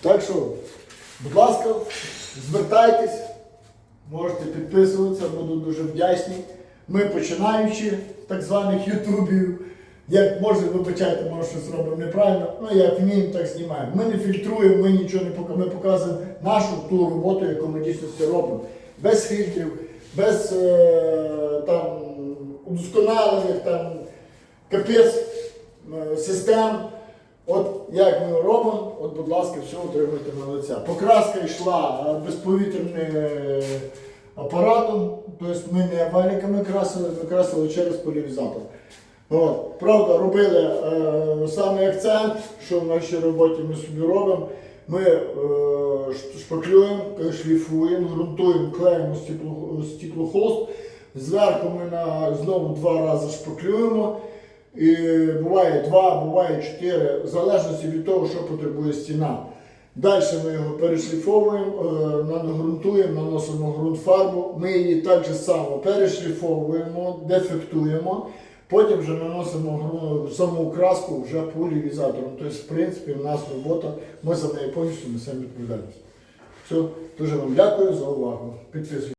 Так що, будь ласка, звертайтесь, можете підписуватися, буду дуже вдячний. Ми починаючи так званих ютубів. Як може, вибачайте, може щось робимо неправильно, ну як вміємо, так знімаємо. Ми не фільтруємо, ми нічого не показуємо, ми показуємо нашу ту роботу, яку ми дійсно робимо. Без фільтрів, без е, там удосконалених там капець е, систем. От як ми робимо, от, будь ласка, все отримуйте на лиця. Покраска йшла безповітряним е, апаратом, тобто ми не валіками красили, ми красили через поляризатор. От. Правда, робили е, саме акцент, що в нашій роботі ми собі робимо. Ми е, шпаклюємо, шліфуємо, ґрунтуємо, клеїмо стекло, стеклохолст. Зверху ми на, знову два рази шпаклюємо. І буває два, буває чотири, в залежності від того, що потребує стіна. Далі ми його перешліфовуємо, е, нагрунтуємо, наносимо ґрунтфарбу. Ми її так же само перешліфовуємо, дефектуємо. Потім вже наносимо саму краску вже полівізатором. Тобто, в принципі, в нас робота, ми за неї повністю несемо відповідальність. Все, дуже вам дякую за увагу. Підписуйтесь.